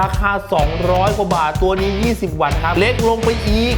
ราคา 200 กว่าบาทตัวนี้ 20 วัตต์ครับ เล็กลงไปอีก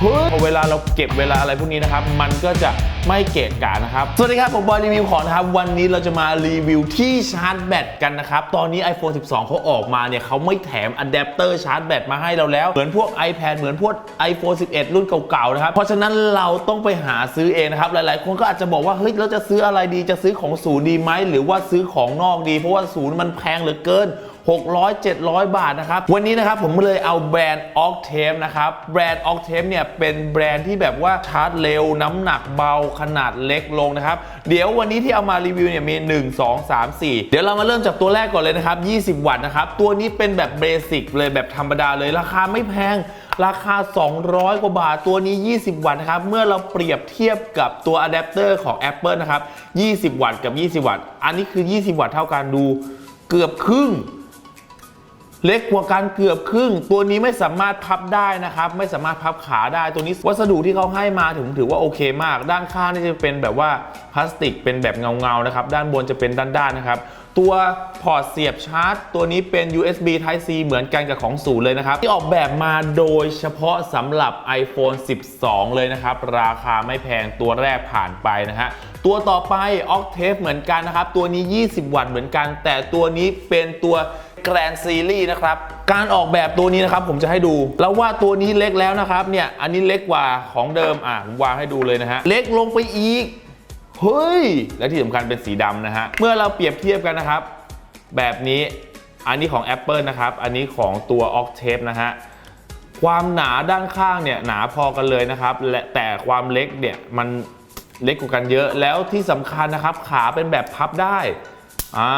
เฮ้ยพอเวลาเราเก็บเวลาอะไรพวกนี้นะครับ มันก็จะไม่เกะกะนะครับ สวัสดีครับ ผมบอยรีวิวของนะครับ วันนี้เราจะมารีวิวที่ชาร์จแบตกันนะครับ ตอนนี้ iPhone 12 เขาออกมาเนี่ยเขาไม่แถมอะแดปเตอร์ชาร์จแบตมาให้เราแล้ว เหมือนพวก iPad เหมือนพวก iPhone 11 รุ่นเก่าๆ นะครับ เพราะฉะนั้นเราต้องไปหาซื้อเองนะครับ หลายๆ คนก็อาจจะบอกว่า เฮ้ย เราจะซื้ออะไรดี จะซื้อของศูนย์ดีไหม หรือว่าซื้อของนอกดี เพราะว่าศูนย์มันแพงเหลือเกิน 600 700 บาทนะครับ วันนี้นะครับผมเลยเอาแบรนด์ Octave นะครับ แบรนด์ Octave เนี่ยเป็นแบรนด์ที่แบบว่าชาร์จเร็ว น้ำหนักเบาขนาดเล็กลงนะครับ เดี๋ยววันนี้ที่เอามารีวิวเนี่ยมี 1 2 3 4 เดี๋ยวเรามาเริ่มจากตัวแรกก่อนเลยนะครับ 20 วัตต์นะครับ ตัวนี้เป็นแบบเบสิกเลยแบบธรรมดาเลยราคาไม่แพงราคา 200 กว่าบาท ตัวนี้ 20 วัตต์นะครับ เมื่อเราเปรียบเทียบกับตัวอะแดปเตอร์ของ Apple นะครับ 20 วัตต์กับ 20 วัตต์ อันนี้คือ 20 วัตต์เท่ากันดูเกือบครึ่ง เล็กกว่ากันเกือบครึ่ง ตัวนี้ไม่สามารถพับได้นะครับ ไม่สามารถพับขาได้ตัวนี้วัสดุที่เขาให้มาถึงถือว่าโอเคมาก ด้านข้างนี่จะเป็นแบบว่าพลาสติกเป็นแบบเงาๆนะครับ ด้านบนจะเป็นด้านๆนะครับ ตัวพอร์ตเสียบชาร์จ ตัวนี้เป็น USB Type C เหมือนกันกับของศูนย์เลยนะครับ ที่ออกแบบมาโดยเฉพาะสำหรับ iPhone 12 เลยนะครับ ราคาไม่แพงตัวแรกผ่านไปนะฮะ ตัวต่อไป Octave เหมือนกันนะครับ ตัวนี้ 20 วัตต์เหมือนกัน แต่ตัวนี้เป็นตัวแกรนซีรีส์นะครับ การออกแบบตัวนี้นะครับผมจะให้ดู แล้วว่าตัวนี้เล็กแล้วนะครับเนี่ยอันนี้เล็กกว่าของเดิมอะวางให้ดูเลยนะฮะเล็กลงไปอีก เฮ้ย และที่สำคัญเป็นสีดำนะฮะ เมื่อเราเปรียบเทียบกันนะครับ แบบนี้ อันนี้ของ Apple นะครับ อันนี้ของตัว Octave นะฮะ ความหนาด้านข้างเนี่ยหนาพอกันเลยนะครับ และแต่ความเล็กเนี่ยมันเล็กกว่ากันเยอะ แล้วที่สำคัญนะครับ ขาเป็นแบบพับได้ อ่า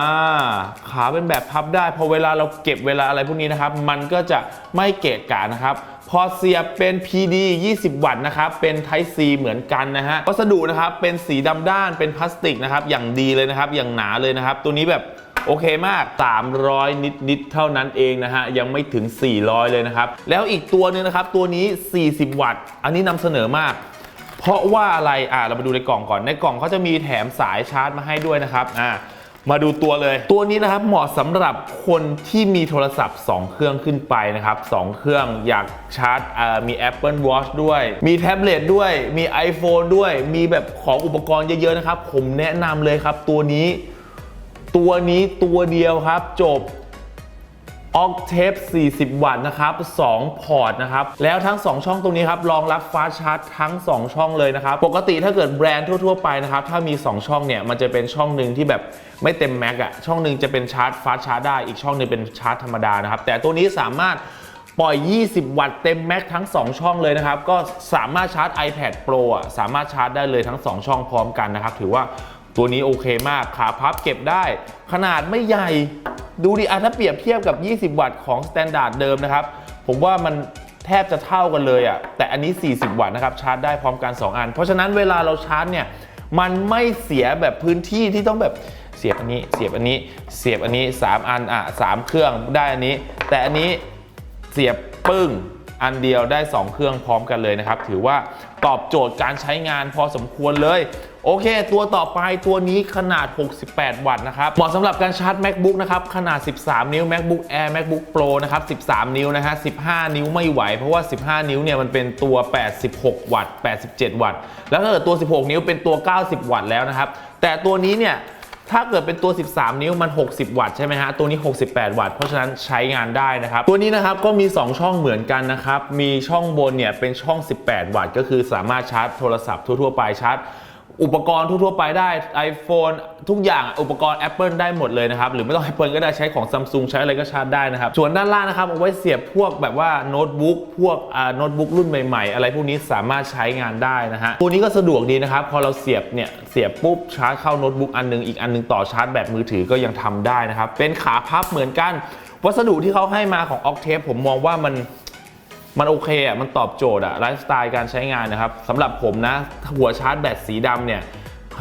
ขาเป็นแบบพับได้พอเวลาเราเก็บเวลาอะไรพวกนี้นะครับ มันก็จะไม่เกะกะนะครับ พอเสียบเป็น PD 20 วัตต์นะครับ เป็น Type C เหมือนกันนะฮะวัสดุนะครับเป็นสีดำด้านเป็นพลาสติกนะครับ อย่างดีเลยนะครับ อย่างหนาเลยนะครับ ตัวนี้แบบโอเคมาก 300 นิดนิดเท่านั้นเองนะฮะ ยังไม่ถึง 400 เลยนะครับ แล้วอีกตัวหนึงนะครับ ตัวนี้ 40 วัตต์ อันนี้นำเสนอมาก เพราะว่าอะไร อ่าเรามาดูในกล่องก่อน ในกล่องเขาจะมีแถมสายชาร์จมาให้ด้วยนะครับ อ่า มาดูตัวเลย ตัวนี้นะครับเหมาะสำหรับคนที่มีโทรศัพท์ 2 เครื่องขึ้นไปนะครับ2เครื่องอยากชาร์จมี Apple Watch ด้วย มีแท็บเล็ตด้วย มี iPhone ด้วย มีแบบของอุปกรณ์เยอะๆนะครับ ผมแนะนำเลยครับตัวนี้ ตัวนี้ตัวเดียวครับจบ Octave 40 วัตต์นะครับ 2 พอร์ตนะครับ แล้วทั้ง 2 ช่องตรงนี้ครับ รองรับฟาสชาร์จทั้ง 2 ช่องเลยนะครับ ปกติถ้าเกิดแบรนด์ทั่ว ๆ ไปนะครับ ถ้ามี 2 ช่องเนี่ย มันจะเป็นช่องหนึ่งที่แบบไม่เต็มแม็กอะช่องหนึ่งจะเป็นชาร์จฟาสชาร์จได้ อีกช่องหนึงเป็นชาร์จธรรมดานะครับ แต่ตัวนี้สามารถปล่อย 20 วัตต์เต็มแม็กทั้ง 2 ช่องเลยนะครับ ก็สามารถชาร์จ iPad Pro อะสามารถชาร์จได้เลยทั้ง 2 ช่องพร้อมกันนะครับ ถือว่าตัวนี้โอเคมาก ขาพับเก็บได้ ขนาดไม่ใหญ่ ดูดิอะถ้าเปรียบเทียบกับ 20 วัตต์ของสแตนดาร์ดเดิมนะครับ ผมว่ามันแทบจะเท่ากันเลยอะแต่อันนี้ 40 วัตต์นะครับชาร์จได้พร้อมกัน 2 อัน เพราะฉะนั้นเวลาเราชาร์จเนี่ยมันไม่เสียแบบพื้นที่ที่ต้องแบบเสียบอันนี้ เสียบอันนี้ เสียบอันนี้ 3 อันอะ3เครื่องได้อันนี้ แต่อันนี้เสียบปึ้งอันเดียวได้ 2 เครื่องพร้อมกันเลยนะครับ ถือว่า ตอบโจทย์การใช้งานพอสมควรเลย โอเค ตัวต่อไปตัวนี้ขนาด 68 วัตต์นะครับเหมาะสำหรับการชาร์จ macbook นะครับ ขนาด 13 นิ้ว macbook air macbook pro นะครับ 13 นิ้วนะฮะ15 นิ้วไม่ไหว เพราะว่า 15 นิ้วเนี่ยมันเป็นตัว 86 วัตต์ 87 วัตต์ แล้วถ้าเกิดตัว 16 นิ้วเป็นตัว 90 วัตต์แล้วนะครับ แต่ตัวนี้เนี่ย ถ้าเกิดเป็นตัว 13 นิ้วมัน 60 วัตต์ใช่ไหมฮะ ตัวนี้ 68 วัตต์ เพราะฉะนั้นใช้งานได้นะครับ ตัวนี้นะครับก็มี 2 ช่องเหมือนกันนะครับ มีช่องบนเนี่ยเป็นช่อง 18 วัตต์ ก็คือสามารถชาร์จโทรศัพท์ทั่วๆไปชาร์จ อุปกรณ์ทั่วๆไปได้ iPhone ทุกอย่างอุปกรณ์ Apple ได้หมดเลยนะครับ หรือไม่ต้อง Apple ก็ได้ใช้ของ Samsung ใช้อะไรก็ชาร์จได้นะครับ ส่วนด้านล่างนะครับเอาไว้เสียบพวกแบบว่าโน้ตบุ๊กพวกโน้ตบุ๊กรุ่นใหม่ๆ อะไรพวกนี้สามารถใช้งานได้นะฮะตัวนี้ก็สะดวกดีนะครับ พอเราเสียบเนี่ยเสียบปุ๊บชาร์จเข้าโน้ตบุ๊กอันหนึงอีกอันหนึงต่อชาร์จแบตมือถือก็ยังทำได้นะครับเป็นขาพับเหมือนกัน วัสดุที่เขาให้มาของ Octave ผมมองว่ามัน มันโอเคอะมันตอบโจทย์อะไลฟ์สไตล์การใช้งานนะครับสำหรับผมนะ หัวชาร์จแบตสีดำเนี่ย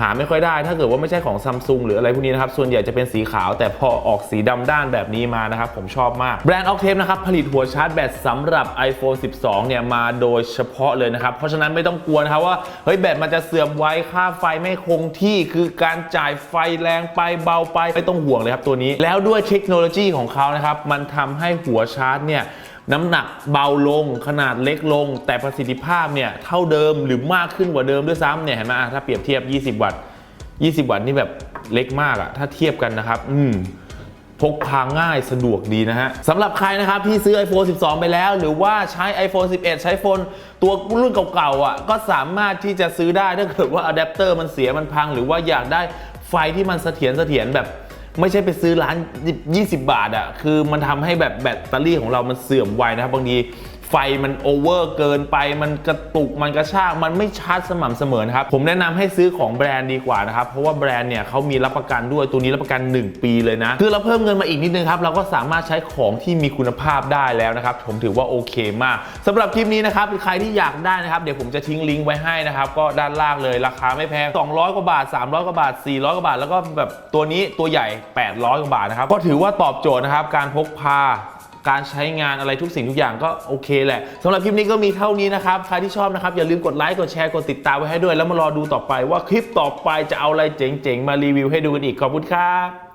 หาไม่ค่อยได้ ถ้าเกิดว่าไม่ใช่ของซัมซุงหรืออะไรพวกนี้นะครับ ส่วนใหญ่จะเป็นสีขาว แต่พอออกสีดำด้านแบบนี้มานะครับ ผมชอบมาก แบรนด์ Octave นะครับ ผลิตหัวชาร์จแบตสำหรับ iPhone 12 เนี่ย มาโดยเฉพาะเลยนะครับ เพราะฉะนั้นไม่ต้องกลัวนะครับว่า เฮ้ย แบตมันจะเสื่อมไวค่าไฟไม่คงที่คือการจ่ายไฟแรงไปเบาไปไม่ต้องห่วงเลยครับตัวนี้ แล้วด้วยเทคโนโลยีของเขานะครับมันทำให้หัวชาร์จเนี่ย น้ำหนักเบาลงขนาดเล็กลง แต่ประสิทธิภาพเนี่ยเท่าเดิมหรือมากขึ้นกว่าเดิมด้วยซ้ำเนี่ยเห็นไหมอะถ้าเปรียบเทียบ 20 วัตต์20 วัตต์นี่แบบเล็กมากอะถ้าเทียบกันนะครับ อืมพกพาง่ายสะดวกดีนะฮะสำหรับใครนะครับที่ซื้อ iPhone 12 ไปแล้ว หรือว่าใช้ iPhone 11 ใช้โฟนตัวรุ่นเก่าๆอะก็สามารถที่จะซื้อได้ถ้าเกิดว่าอะแดปเตอร์มันเสียมันพัง หรือว่าอยากได้ไฟที่มันเสถียรเสถียรแบบ ไม่ใช่ไปซื้อร้าน 20 บาทอะ คือมันทำให้แบบแบตเตอรี่ของเรามันเสื่อมไวนะครับบางที ไฟมันโอเวอร์เกินไปมันกระตุกมันกระชากมันไม่ชาร์จสม่ำเสมอนะครับ ผมแนะนำให้ซื้อของแบรนด์ดีกว่านะครับ เพราะว่าแบรนด์เนี่ยเขามีรับประกันด้วยตัวนี้รับประกัน 1 ปีเลยนะ คือเราเพิ่มเงินมาอีกนิดนึงครับ เราก็สามารถใช้ของที่มีคุณภาพได้แล้วนะครับ ผมถือว่าโอเคมากสำหรับคลิปนี้นะครับใครที่อยากได้นะครับเดี๋ยวผมจะทิ้งลิงก์ไว้ให้นะครับก็ด้านล่างเลยราคาไม่แพง 200 กว่าบาท 300 กว่าบาท 400 กว่าบาท แล้วก็แบบตัวนี้ตัวใหญ่ 800 กว่าบาทนะครับก็ถือว่าตอบโจทย์นะครับการพกพา การใช้งานอะไรทุกสิ่งทุกอย่างก็โอเคแหละสำหรับคลิปนี้ก็มีเท่านี้นะครับ ใครที่ชอบนะครับ อย่าลืมกดไลค์กดแชร์กดติดตามไว้ให้ด้วย แล้วมารอดูต่อไปว่าคลิปต่อไปจะเอาอะไรเจ๋งๆ มารีวิวให้ดูกันอีกขอบคุณครับ